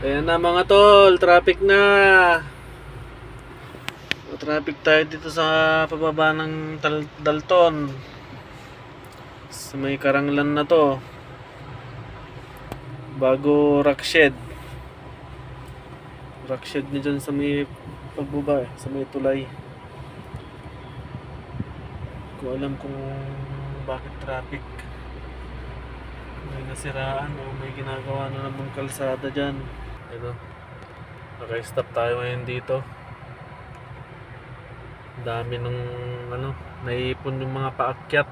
Ayan na mga tol, traffic na. O, traffic tayo dito sa pababa ng Tal- Dalton. Sa may karanglan na to. Bago rock shed. Rock shed niya dyan sa may pagbaba eh, sa may tulay. Ko alam kung bakit traffic. May nasiraan o may ginagawa na namang kalsada dyan. Ano? Naka-stop tayo ngayon dito. Dami ng ano, naiipon yung mga paakyat.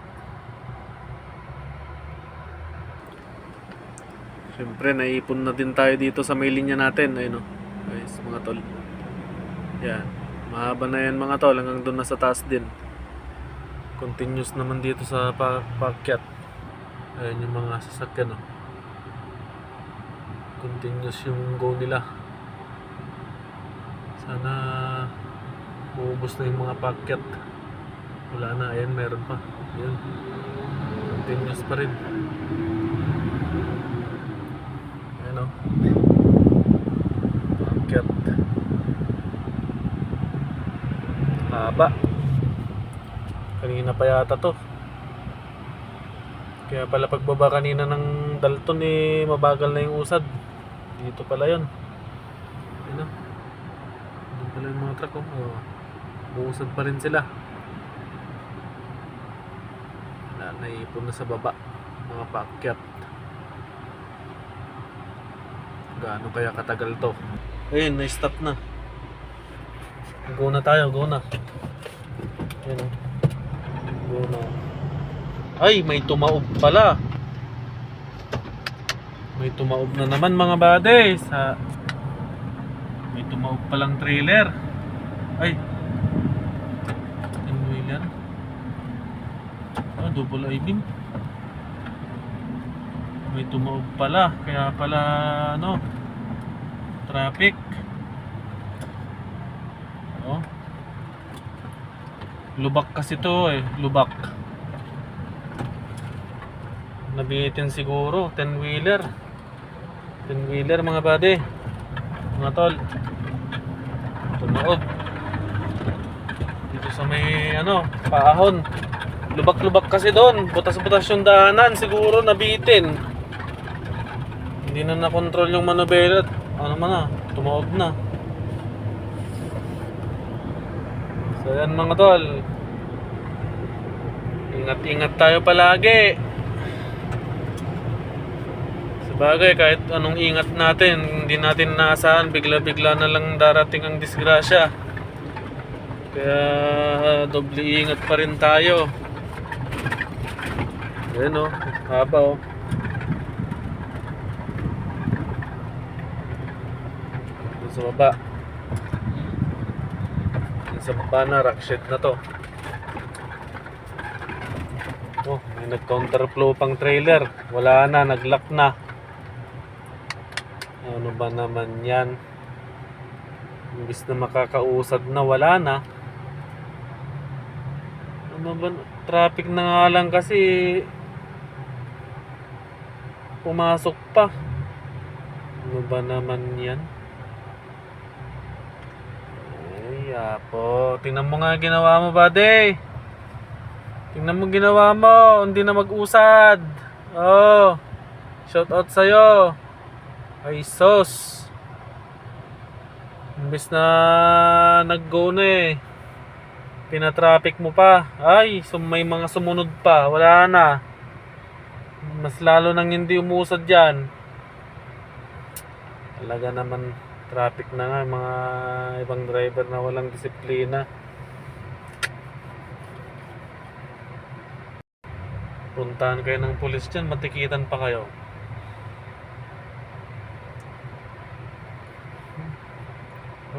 Siyempre, naiipon na din tayo dito sa may linya natin. Ayun o. Guys, mga tol. Yan. Mahaba na yan mga tol. Hanggang doon na sa taas din. Continuous naman dito sa pa paakyat. Ayan yung mga sasakyan o. Continuous yung go nila. Sana maubos na yung mga packet. Wala na, ayan meron pa. Ayan. Continuous pa rin. Ayan o. Packet. Haba. Kanina pa yata to. Kaya pala pagbaba kanina ng Dalton eh mabagal na yung usad. Dito pala yun. Ayun o. Doon pala yung mga truck oh. oh. Buusad pa rin sila. Wala, naipon na sa baba. Mga paakyat. Gaano kaya katagal to? Ayun, na-stop na. Go na tayo, go na. Ayun oh. Go na. Ay, may tumaob pala. May tumaob na naman mga bade sa May tumaob palang trailer. Ay. Yung wheeler. Ah, double I-beam. May tumaob pala. Kaya pala, ano, traffic. Oh. Lubak kasi to eh. Lubak. Nabitin siguro. 10 wheeler. 10 wheeler mga bade. Mga tol. Tumaob. Dito sa may ano, paahon. Lubak-lubak kasi doon. Butas-butas yung daanan. Siguro nabitin. Hindi na nakontrol yung manobela. Ano man na, tumaob na. So yan mga tol. Ingat-ingat tayo palagi. Sabagay, kahit anong ingat natin, hindi natin naasahan, bigla-bigla na lang darating ang disgrasya. Kaya doble ingat pa rin tayo. Ayan o, haba o. Doon sa baba. Sa baba na, rock shed na to. Oh, may nag-counterflow pang trailer. Wala na, nag-lock na. Ano ba naman yan? Imbis na makakausad na, wala na. Ano ba? Traffic na nga lang kasi pumasok pa. Ano ba naman yan? Ay, apo. Tingnan mo nga ginawa mo, buddy. Tingnan mo ginawa mo. Hindi na mag-usad. Oh. Shout out sa'yo. Ay, sos. Imbis na nag-go na eh. Pinatraffic mo pa. Ay, sum may mga sumunod pa. Wala na. Mas lalo nang hindi umusad dyan. Talaga naman traffic na nga. Mga ibang driver na walang disiplina. Puntahan kayo ng pulis dyan. Matikitan pa kayo.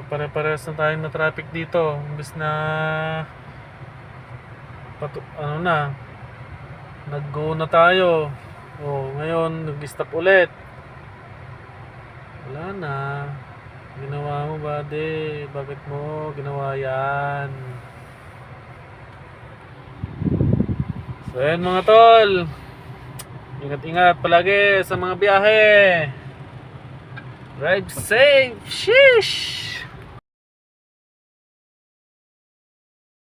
Pare-parehas na tayong na traffic dito. Imbis na patu ano na nag-go na tayo. Oh, ngayon nag-stop ulit. Wala na. Ginawa mo ba, de? Bakit mo ginawa yan? So, ayan mga tol. Ingat-ingat palagi sa mga biyahe. Drive safe! Sheesh!